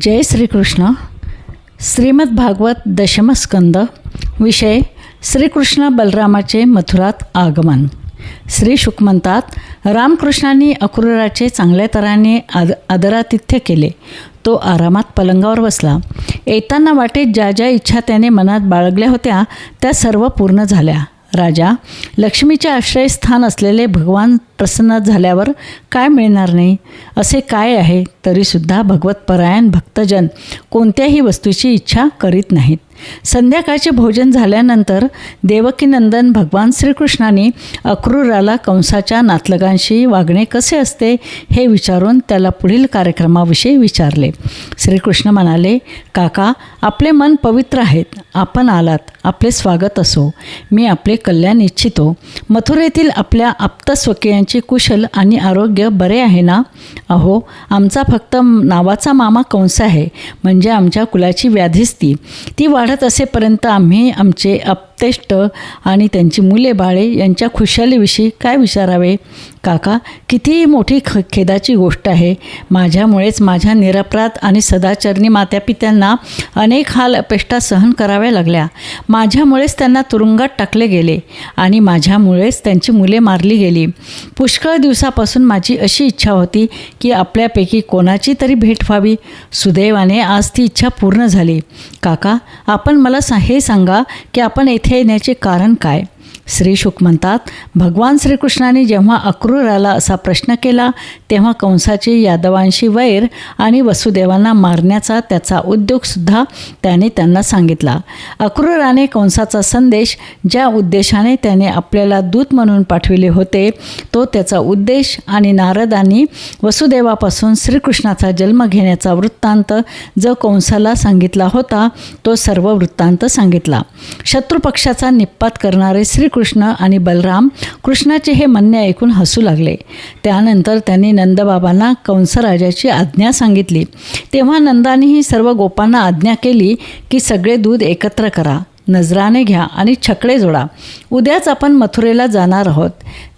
जय श्रीकृष्ण. श्रीमद भागवत दशमस्कंद विषय श्रीकृष्ण बलरामाचे मथुरात आगमन. श्री शुक म्हणतात रामकृष्णांनी अक्रूराचे चांगल्या तराने आद आदरातिथ्य केले. तो आरामात पलंगावर बसला. येताना वाटेत ज्या ज्या इच्छा त्याने मनात बाळगल्या होत्या त्या सर्व पूर्ण झाल्या. राजा लक्ष्मीचे आश्रयस्थान असलेले भगवान प्रसन्न झाल्यावर काय मिळणार नाही? असे काय आहे? तरीसुद्धा भगवतपरायण भक्तजन कोणत्याही वस्तूची इच्छा करीत नाहीत. संध्याकाळचे भोजन झाल्यानंतर देवकीनंदन भगवान श्रीकृष्णाने अक्रूराला कंसाच्या नातलगांशी वागणे कसे असते हे विचारून त्याला पुढील कार्यक्रमाविषयी विचारले. श्रीकृष्ण म्हणाले काका आपले मन पवित्र आहेत. आपण आलात. आपले स्वागत असो. मी आपले कल्याण इच्छितो. मथुरेतील आपल्या आप्तस्वकीयांचे कुशल आणि आरोग्य बरे आहे ना? अहो आमचा फक्त नावाचा मामा कंस आहे. म्हणजे आमच्या कुलाची व्याधीच ती. ती वाढत असेपर्यंत आम्ही आमचे अपतेष्ट आणि त्यांची मुले बाळे यांच्या खुशालीविषयी काय विचारावे? काका कितीही मोठी ख खेदाची गोष्ट आहे. माझ्यामुळेच माझ्या निरपराध आणि सदाचरणी मात्यापित्यांना अनेक हाल अपेष्टा सहन कराव्या लागल्या. माझ्यामुळेच त्यांना तुरुंगात टाकले गेले आणि माझ्यामुळेच त्यांची मुले मारली गेली. पुष्कळ दिवसापासून माझी अशी इच्छा होती की आपल्यापैकी कोणाची तरी भेट व्हावी. सुदैवाने आज ती इच्छा पूर्ण झाली. काका आपण मला सा हे सांगा की आपण येथे येण्याचे कारण काय? श्री शुक म्हणतात भगवान श्रीकृष्णाने जेव्हा अक्रूराला असा प्रश्न केला तेव्हा कंसाचे यादवांशी वैर आणि वसुदेवांना मारण्याचा त्याचा उद्योगसुद्धा त्याने त्यांना सांगितला. अक्रूराने कंसाचा संदेश ज्या उद्देशाने त्याने आपल्याला दूत म्हणून पाठविले होते तो त्याचा उद्देश आणि नारदांनी वसुदेवापासून श्रीकृष्णाचा जन्म घेण्याचा वृत्तांत जो कंसाला सांगितला होता तो सर्व वृत्तांत सांगितला. शत्रुपक्षाचा निपात करणारे श्री श्रीकृष्ण आणि बलराम कृष्णाचे हे म्हणणे ऐकून हसू लागले. त्यानंतर त्यांनी नंदबाबांना कंसराजाची आज्ञा सांगितली. तेव्हा नंदानेही सर्व गोपांना आज्ञा केली की सगळे दूध एकत्र करा नजराने घ्या आणि छकडे जोडा. उद्याच आपण मथुरेला जाणार आहोत.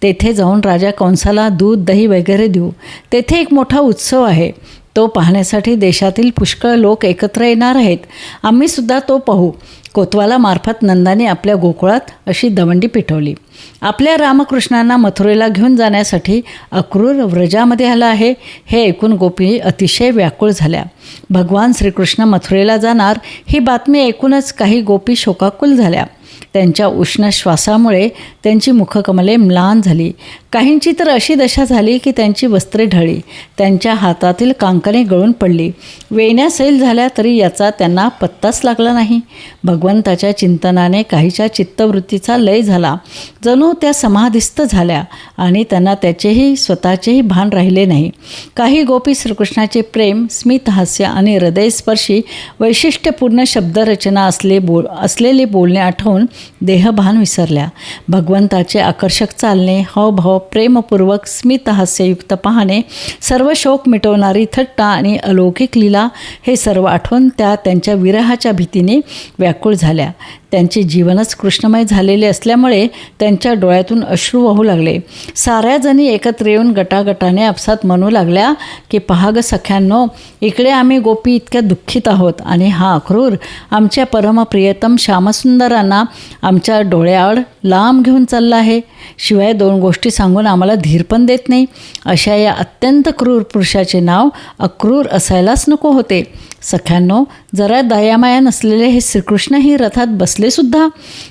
तेथे जाऊन राजा कंसाला दूध दही वगैरे देऊ. तेथे एक मोठा उत्सव आहे. तो पाहण्यासाठी देशातील पुष्कळ लोक एकत्र येणार आहेत. आम्हीसुद्धा तो पाहू. कोतवाला मार्फत नंदाने आपल्या गोकुळात अशी दवंडी पिठवली. आपल्या रामकृष्णांना मथुरेला घेऊन जाण्यासाठी अक्रूर व्रजामध्ये आला आहे हे ऐकून गोपी अतिशय व्याकुळ झाल्या. भगवान श्रीकृष्ण मथुरेला जाणार ही बातमी ऐकूनच काही गोपी शोकाकुल झाल्या. त्यांच्या उष्ण श्वासामुळे त्यांची मुखकमले म्लान झाली. काहींची तर अशी दशा झाली की त्यांची वस्त्रे ढळी त्यांच्या हातातील कांकणे गळून पडली. वेण्या सैल झाल्या तरी याचा त्यांना पत्ताच लागला नाही. भगवंताच्या चिंतनाने काहीच्या चित्तवृत्तीचा लय झाला. जणू त्या समाधिस्थ झाल्या आणि त्यांना त्याचेही स्वतःचेही भान राहिले नाही. काही गोपी श्रीकृष्णाचे प्रेम स्मितहास्य आणि हृदयस्पर्शी वैशिष्ट्यपूर्ण शब्दरचना असले बोल असलेले बोलणे आठवून देहभान विसरल्या. भगवंताचे आकर्षक चालणे हावभाव प्रेमपूर्वक स्मितहास्ययुक्त पाहणे सर्व शोक मिटवणारी थट्टा आणि अलौकिक लीला हे सर्व आठवून त्या त्यांच्या विरहाच्या भीतीने व्याकुळ झाल्या. त्यांचे जीवनच कृष्णमय झालेले असल्यामुळे त्यांच्या डोळ्यातून अश्रू वाहू लागले. साऱ्या जणी एकत्र येऊन गटागटाने आपसात म्हणू लागल्या की पहाग सख्यांनो इकडे आम्ही गोपी इतक्या दुःखीत आहोत आणि हा अक्रूर आमच्या परमप्रियतम श्यामसुंदरांना आमच्या डोळ्याआड लांब घेऊन चालला आहे. शिवाय दोन गोष्टी सांगून आम्हाला धीर पण देत नाही. अशा या अत्यंत क्रूर पुरुषाचे नाव अक्रूर असायलाच नको होते. सख्यांनो जरा दयामाया नसलेले हे श्रीकृष्णही रथात बसलेसुद्धा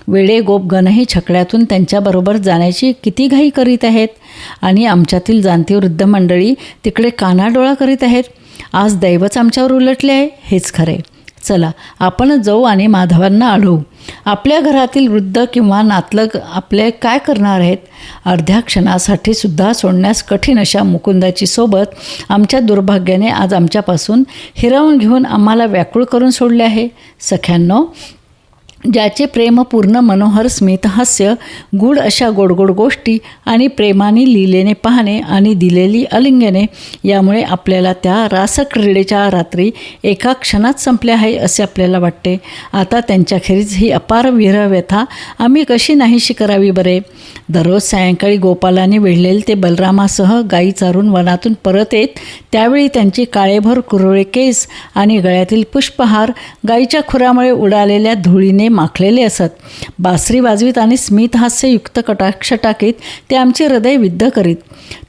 वेडे गोपगणही छकड्यातून त्यांच्याबरोबर जाण्याची किती घाई करीत आहेत. आणि आमच्यातील जाणती वृद्ध मंडळी तिकडे कानाडोळा करीत आहेत. आज दैवच आमच्यावर उलटले आहे हेच खरे. चला आपणच जाऊ आणि माधवांना अडवू आपल्या घरातील वृद्ध किंवा नातलग आपले काय करणार आहेत? अर्ध्या क्षणासाठी सुद्धा सोडण्यास कठीण अशा मुकुंदाची सोबत आमच्या दुर्भाग्याने आज आमच्यापासून हिरावून घेऊन आम्हाला व्याकुळ करून सोडले आहे. सख्यांनो ज्याचे प्रेमपूर्ण मनोहर स्मितहास्य गूढ अशा गोडगोड गोष्टी आणि प्रेमाने लिहिलेने पाहणे आणि दिलेली अलिंगने यामुळे आपल्याला त्या रासक्रीडेच्या रात्री एका क्षणात संपल्या आहे असे आपल्याला वाटते. आता त्यांच्याखेरीज ही अपार विरहव्यथा आम्ही कशी नाहीशी करावी बरे? दररोज सायंकाळी गोपालाने वेढलेले ते बलरामासह गायी चारून वनातून परत येत त्यावेळी त्यांची काळेभर कुरळे केस आणि गळ्यातील पुष्पहार गायीच्या खुरामुळे उडालेल्या धुळीने माखलेले असत. बासरी वाजवीत आणि स्मितहास्ययुक्त कटाक्ष टाकीत ते आमचे हृदय विद्ध करीत.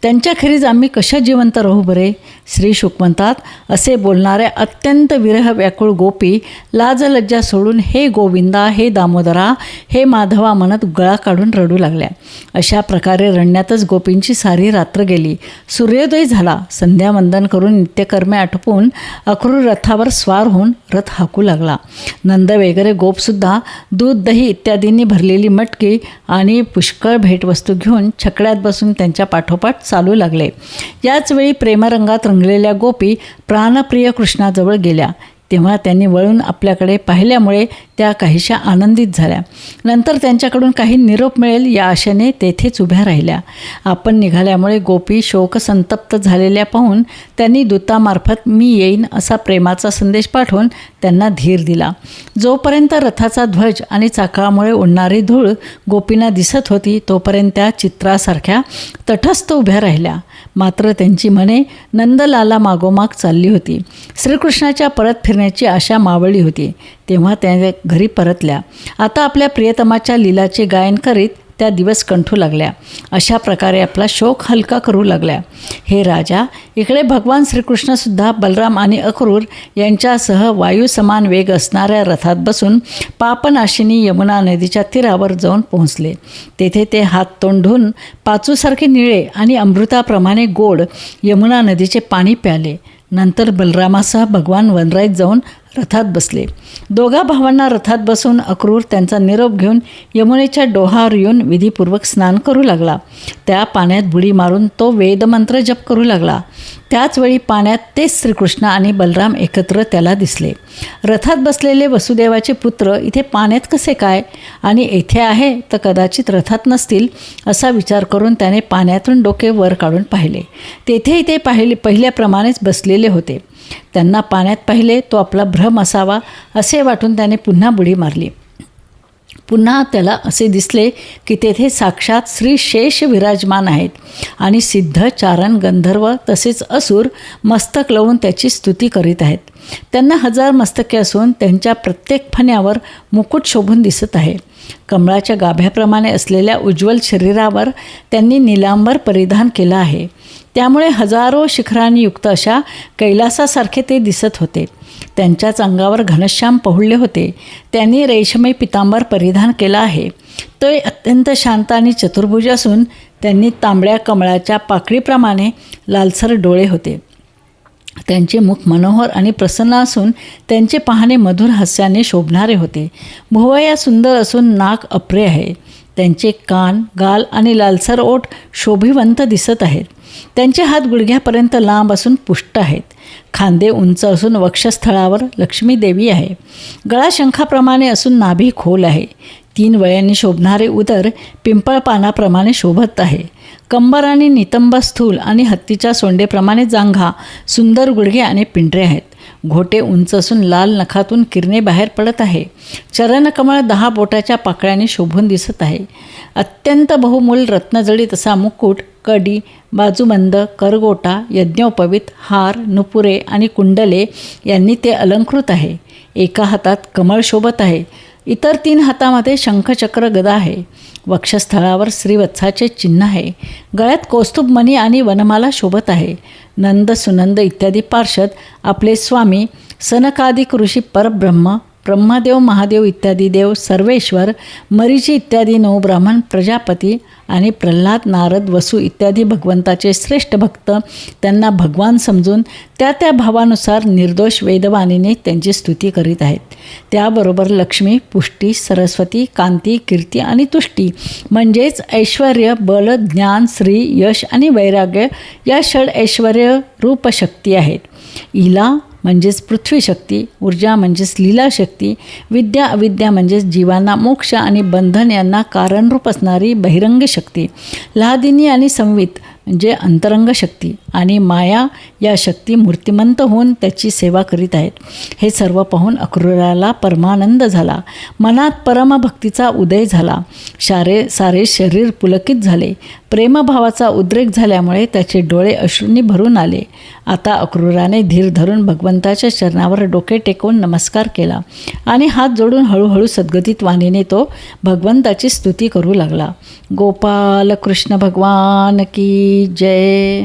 त्यांच्याखेरीज आम्ही कशा जिवंत राहू बरे? श्री शुक म्हणतात असे बोलणाऱ्या अत्यंत विरह व्याकुळ गोपी लाज लज्जा सोडून हे गोविंदा हे दामोदरा हे माधवा म्हणत गळा काढून रडू लागल्या अशा प्रकारे रडण्यातच गोपींची सारी रात्र गेली. सूर्योदय झाला. संध्यावंदन करून नित्यकर्मे आटोपून अक्रूर रथावर स्वार होऊन रथ हाकू लागला. नंद वगैरे गोपसुद्धा दूध दही इत्यादींनी भरलेली मटकी आणि पुष्कळ भेटवस्तू घेऊन छकड्यात बसून त्यांच्या पाठोपाठ चालू लागले. याचवेळी प्रेमरंगात रंगलेल्या गोपी प्राणप्रिय कृष्णाजवळ गेल्या. तेव्हा त्यांनी वळून आपल्याकडे पाहिल्यामुळे त्या काहीशा आनंदित झाल्या. नंतर त्यांच्याकडून काही निरोप मिळेल या आशेने तेथेच उभ्या राहिल्या. आपण निघाल्यामुळे गोपी शोकसंतप्त झालेल्या पाहून त्यांनी दूतामार्फत मी येईन असा प्रेमाचा संदेश पाठवून त्यांना धीर दिला. जोपर्यंत रथाचा ध्वज आणि चाकळामुळे उडणारी धूळ गोपींना दिसत होती तोपर्यंत त्या चित्रासारख्या तटस्थ उभ्या राहिल्या. मात्र त्यांची मने नंदलाला मागोमाग चालली होती. श्रीकृष्णाच्या परत फिरण्याची आशा मावळली होती. तेव्हा त्या घरी परतल्या. आता आपल्या प्रियतमाच्या लीलाचे गायन करीत त्या दिवस कंठू लागल्या. अशा प्रकारे आपला शोक हलका करू लागल्या. हे राजा इकडे भगवान श्रीकृष्णसुद्धा बलराम आणि अक्रूर यांच्यासह वायू समान वेग असणाऱ्या रथात बसून पापनाशिनी यमुना नदीच्या तीरावर जाऊन पोहोचले. तेथे ते हात तोंड पाचूसारखे निळे आणि अमृताप्रमाणे गोड यमुना नदीचे पाणी प्याले. नंतर बलरामासह भगवान वनराईत जाऊन रथात बसले. दोघा भावांना रथात बसून अक्रूर त्यांचा निरोप घेऊन यमुनेच्या डोहावर येऊन विधीपूर्वक स्नान करू लागला. त्या पाण्यात बुडी मारून तो वेदमंत्र जप करू लागला. त्याचवेळी पाण्यात तेच श्रीकृष्ण आणि बलराम एकत्र त्याला दिसले. रथात बसलेले वसुदेवाचे पुत्र इथे पाण्यात कसे काय? आणि येथे आहे तर कदाचित रथात नसतील असा विचार करून त्याने पाण्यातून डोके वर काढून पाहिले. तेथेही ते पाहिले पहिल्याप्रमाणेच बसलेले होते. त्यांना पाण्यात पाहिले तो आपला भ्रम असावा असे वाटून त्याने पुन्हा बुडी मारली. पुन्हा त्याला असे दिसले की तेथे साक्षात श्री शेष विराजमान आहेत आणि सिद्ध चारण गंधर्व तसेच असुर मस्तक लावून त्याची स्तुती करीत आहेत. त्यांना हजार मस्तके असून त्यांच्या प्रत्येक फण्यावर मुकुट शोभून दिसत आहे. कमळाच्या गाभ्याप्रमाणे असलेल्या उज्ज्वल शरीरावर त्यांनी निलांबर परिधान केला आहे. त्यामुळे हजारो शिखरांनी युक्त अशा कैलासासारखे ते दिसत होते. त्यांच्याच अंगावर घनश्याम पहुडले होते. त्यांनी रेशमी पितांबर परिधान केला आहे. तो अत्यंत शांत आणि चतुर्भुज असून त्यांनी तांबड्या कमळाच्या पाकळीप्रमाणे लालसर डोळे होते. त्यांचे मुख मनोहर आणि प्रसन्न असून त्यांचे पाहणे मधुर हास्याने शोभणारे होते. भुवया सुंदर असून नाक अप्रे आहे. त्यांचे कान गाल आणि लालसर ओठ शोभिवंत दिसत आहेत. त्यांचे हात गुडघ्यापर्यंत लांब असून पुष्ट आहेत. खांदे उंच असून वक्षस्थळावर लक्ष्मी देवी आहे. गळा शंखाप्रमाणे असून नाभी खोल आहे. तीन वळ्यांनी शोभणारे उदर पिंपळ पानाप्रमाणे शोभत आहे. कंबर आणि नितंब स्थूल आणि हत्तीच्या सोंडेप्रमाणे जांघा सुंदर गुडघे आणि पिंढरे आहेत. घोटे उंच असून लाल नखातून किरणे बाहेर पडत आहे. चरणकमळ दहा बोटाच्या पाकळ्याने शोभून दिसत आहे. अत्यंत बहुमूल रत्नजडीत असा मुकुट कडी बाजूबंद करगोटा यज्ञोपवीत हार नुपुरे आणि कुंडले यांनी ते अलंकृत आहे. एका हातात कमळ शोभत आहे. इतर तीन हातामध्ये शंखचक्र गदा आहे. वक्षस्थळावर श्रीवत्साचे चिन्ह आहे. गळ्यात कौस्तुभ मणी आणि वनमाला शोभत आहे. नंद सुनंद इत्यादी पार्षद आपले स्वामी सनकादिक ऋषी परब्रह्म ब्रह्मदेव महादेव इत्यादी देव सर्वेश्वर मरीची इत्यादी नवब्राह्मण प्रजापती आणि प्रल्हाद नारद वसू इत्यादी भगवंताचे श्रेष्ठ भक्त त्यांना भगवान समजून त्या त्या भावानुसार निर्दोष वेदवाणीने त्यांची स्तुती करीत आहेत. त्याबरोबर लक्ष्मी पुष्टी सरस्वती कांती कीर्ती आणि तुष्टी म्हणजेच ऐश्वर बल ज्ञान श्री यश आणि वैराग्य या षड ऐश्वर रूपशक्ती आहेत. इला म्हणजेच पृथ्वीशक्ती ऊर्जा म्हणजेच लीलाशक्ती विद्या अविद्या म्हणजेच जीवांना मोक्ष आणि बंधन यांना कारणरूप असणारी बहिरंग शक्ती लादिनी आणि संवित म्हणजे अंतरंग शक्ती आणि माया या शक्ती मूर्तिमंत होऊन त्याची सेवा करीत आहेत. हे सर्व पाहून अक्रूराला परमानंद झाला. मनात परमभक्तीचा उदय झाला. शारे सारे शरीर पुलकित झाले. प्रेमभावाचा उद्रेक झाल्यामुळे त्याचे डोळे अश्रूंनी भरून आले. आता अक्रूराने धीर धरून भगवंताच्या चरणावर डोके टेकवून नमस्कार केला आणि हात जोडून हळूहळू सद्गतीत वाणीने तो भगवंताची स्तुती करू लागला. गोपाल कृष्ण भगवान की जय.